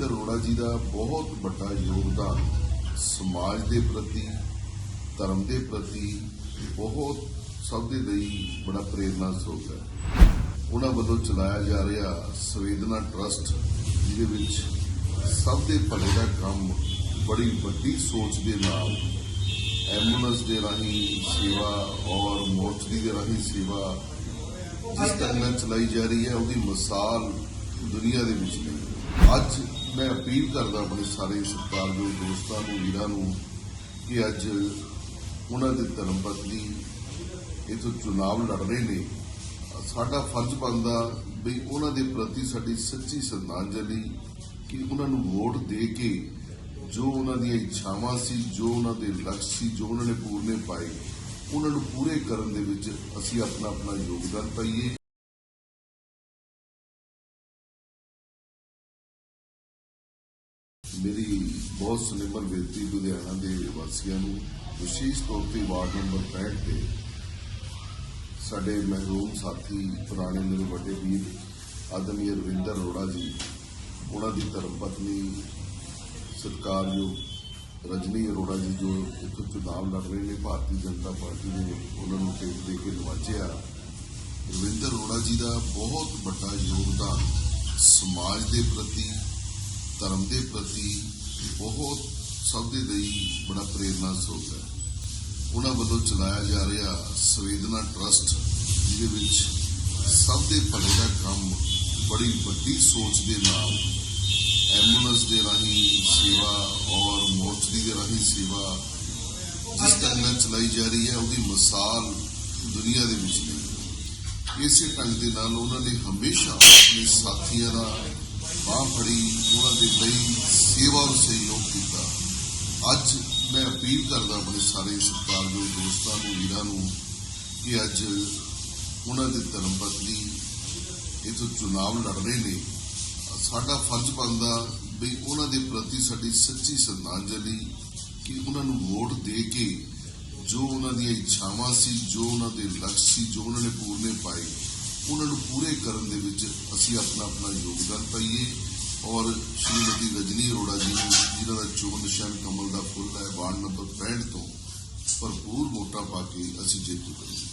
ਰਵਿੰਦਰ ਅਰੋੜਾ ਜੀ ਦਾ ਬਹੁਤ ਵੱਡਾ ਯੋਗਦਾਨ ਸਮਾਜ ਦੇ ਪ੍ਰਤੀ, ਧਰਮ ਦੇ ਪ੍ਰਤੀ ਬਹੁਤ ਸਭ ਦੇ ਲਈ ਬੜਾ ਪ੍ਰੇਰਨਾ ਸਰੋਤ ਹੈ। ਉਹਨਾਂ ਵੱਲੋਂ ਚਲਾਇਆ ਜਾ ਰਿਹਾ ਸੰਵੇਦਨਾ ਟਰਸਟ, ਜਿਹਦੇ ਵਿੱਚ ਸਭ ਦੇ ਭਲੇ ਦਾ ਕੰਮ ਬੜੀ ਵੱਡੀ ਸੋਚ ਦੇ ਨਾਲ ਐਂਬੂਲੈਂਸ ਦੇ ਰਾਹੀਂ ਸੇਵਾ ਔਰ ਮੋਰਚਰੀ ਦੇ ਰਾਹੀਂ ਸੇਵਾ ਜਿਸ ਤਰ੍ਹਾਂ ਨਾਲ ਚਲਾਈ ਜਾ ਰਹੀ ਹੈ, ਉਹਦੀ ਮਿਸਾਲ ਦੁਨੀਆ ਦੇ ਵਿੱਚ ਨਹੀਂ ਅੱਜ ਮੈਂ ਅਪੀਲ ਕਰਦਾ ਆਪਣੇ ਸਾਰੇ ਸਤਿਕਾਰਯੋਗ ਦੋਸਤਾਂ ਨੂੰ, ਵੀਰਾਂ ਨੂੰ ਕਿ ਅੱਜ ਉਹਨਾਂ ਦੇ ਧਰਮ ਪਤਨੀ ਇਥੋਂ ਚੁਣਾਵ ਲੜ ਰਹੇ ਨੇ। ਸਾਡਾ ਫਰਜ਼ ਬਣਦਾ ਵੀ ਉਹਨਾਂ ਦੇ ਪ੍ਰਤੀ ਸਾਡੀ ਸੱਚੀ ਸ਼ਰਧਾਂਜਲੀ ਕਿ ਉਹਨਾਂ ਨੂੰ ਵੋਟ ਦੇ ਕੇ ਜੋ ਉਹਨਾਂ ਦੀਆਂ ਇੱਛਾਵਾਂ ਸੀ, ਜੋ ਉਹਨਾਂ ਦੇ ਲਕਸ਼ ਸੀ, ਜੋ ਉਹਨਾਂ ਨੇ ਪੂਰਨੇ ਪਾਏ, ਉਹਨਾਂ ਨੂੰ ਪੂਰੇ ਕਰਨ ਦੇ ਵਿੱਚ ਅਸੀਂ ਆਪਣਾ ਆਪਣਾ ਯੋਗਦਾਨ ਪਾਈਏ। ਮੇਰੀ ਬਹੁਤ ਸੁਨਿਮਰ ਬੇਨਤੀ ਲੁਧਿਆਣਾ ਦੇ ਵਾਸੀਆਂ ਨੂੰ, ਵਿਸ਼ੇਸ਼ ਤੌਰ ਤੇ ਵਾਰਡ ਨੰਬਰ 65 ਤੇ ਸਾਡੇ ਮਹਿਰੂਮ ਸਾਥੀ, ਪੁਰਾਣੇ ਮੇਰੇ ਵੱਡੇ ਵੀਰ, ਆਦਮੀ ਰਵਿੰਦਰ ਅਰੋੜਾ ਜੀ, ਉਹਨਾਂ ਦੀ ਧਰਮ ਪਤਨੀ ਸਤਿਕਾਰਯੋਗ ਰਜਨੀ ਅਰੋੜਾ ਜੀ ਜੋ ਇੱਥੋਂ ਚੁਣਾਵ ਲੜ ਰਹੇ ਨੇ, ਭਾਰਤੀ ਜਨਤਾ ਪਾਰਟੀ ਨੇ ਉਹਨਾਂ ਨੂੰ ਟਿਕਟ ਦੇ ਕੇ ਨਵਾਜਿਆ। ਰਵਿੰਦਰ ਅਰੋੜਾ ਜੀ ਦਾ ਬਹੁਤ ਵੱਡਾ ਯੋਗਦਾਨ ਸਮਾਜ ਦੇ ਪ੍ਰਤੀ ਧਰਮ ਦੇ ਪ੍ਰਤੀ ਬਹੁਤ ਸਭ ਦੇ ਲਈ ਬੜਾ ਪ੍ਰੇਰਨਾ ਸਰੋਤ ਹੈ। ਉਹਨਾਂ ਵੱਲੋਂ ਚਲਾਇਆ ਜਾ ਰਿਹਾ ਸੰਵੇਦਨਾ ਟਰਸਟ, ਜਿਹਦੇ ਵਿੱਚ ਸਭ ਦੇ ਭਲੇ ਦਾ ਕੰਮ ਬੜੀ ਵੱਡੀ ਸੋਚ ਦੇ ਨਾਲ ਐਂਬੂਲੈਂਸ ਦੇ ਰਾਹੀਂ ਸੇਵਾ ਔਰ ਮੋਰਚਰੀ ਦੇ ਰਾਹੀਂ ਸੇਵਾ ਜਿਸ ਢੰਗ ਨਾਲ ਚਲਾਈ ਜਾ ਰਹੀ ਹੈ, ਉਹਦੀ ਮਿਸਾਲ ਦੁਨੀਆ ਦੇ ਵਿੱਚ ਨਹੀਂ ਇਸੇ ਢੰਗ ਦੇ ਨਾਲ ਉਹਨਾਂ ਨੇ ਹਮੇਸ਼ਾ ਆਪਣੇ ਸਾਥੀਆਂ ਦਾ ਬਾਹ ਫੜੀ ਉਹਨਾਂ ਦੇ ਲਈ ਸੇਵਾ ਔਰ ਸਹਿਯੋਗ ਕੀਤਾ ਅੱਜ ਮੈਂ ਅਪੀਲ ਕਰਦਾ ਆਪਣੇ ਸਾਰੇ ਸਤਿਕਾਰਯੋਗ ਦੋਸਤਾਂ ਨੂੰ, ਵੀਰਾਂ ਨੂੰ ਕਿ ਅੱਜ ਉਹਨਾਂ ਦੇ ਧਰਮ ਪਤਨੀ ਇਥੋਂ ਚੁਣਾਵ ਲੜ ਰਹੇ ਨੇ। ਸਾਡਾ ਫਰਜ਼ ਬਣਦਾ ਵੀ ਉਹਨਾਂ ਦੇ ਪ੍ਰਤੀ ਸਾਡੀ ਸੱਚੀ ਸ਼ਰਧਾਂਜਲੀ ਕਿ ਉਹਨਾਂ ਨੂੰ ਵੋਟ ਦੇ ਕੇ ਜੋ ਉਹਨਾਂ ਦੀਆਂ ਇੱਛਾਵਾਂ ਸੀ, ਜੋ ਉਹਨਾਂ ਦੇ ਲਕਸ਼ ਸੀ, ਜੋ ਉਹਨਾਂ ਨੇ ਪੂਰਨੇ ਪਾਏ, ਉਹਨਾਂ ਨੂੰ ਪੂਰੇ ਕਰਨ ਦੇ ਵਿੱਚ ਅਸੀਂ ਆਪਣਾ ਆਪਣਾ ਯੋਗਦਾਨ ਪਾਈਏ। ਔਰ ਸ਼੍ਰੀਮਤੀ ਰਜਨੀ ਅਰੋੜਾ ਜੀ ਨੂੰ ਜਿਨ੍ਹਾਂ ਦਾ ਚੋਣ ਨਿਸ਼ਾਨ ਕਮਲ ਦਾ ਫੁੱਲ ਹੈ, ਵਾਰਡ ਨੰਬਰ 65 ਤੋਂ ਭਰਪੂਰ ਵੋਟਾਂ ਪਾ ਕੇ ਅਸੀਂ ਜੇਤੂ ਕਰੀਏ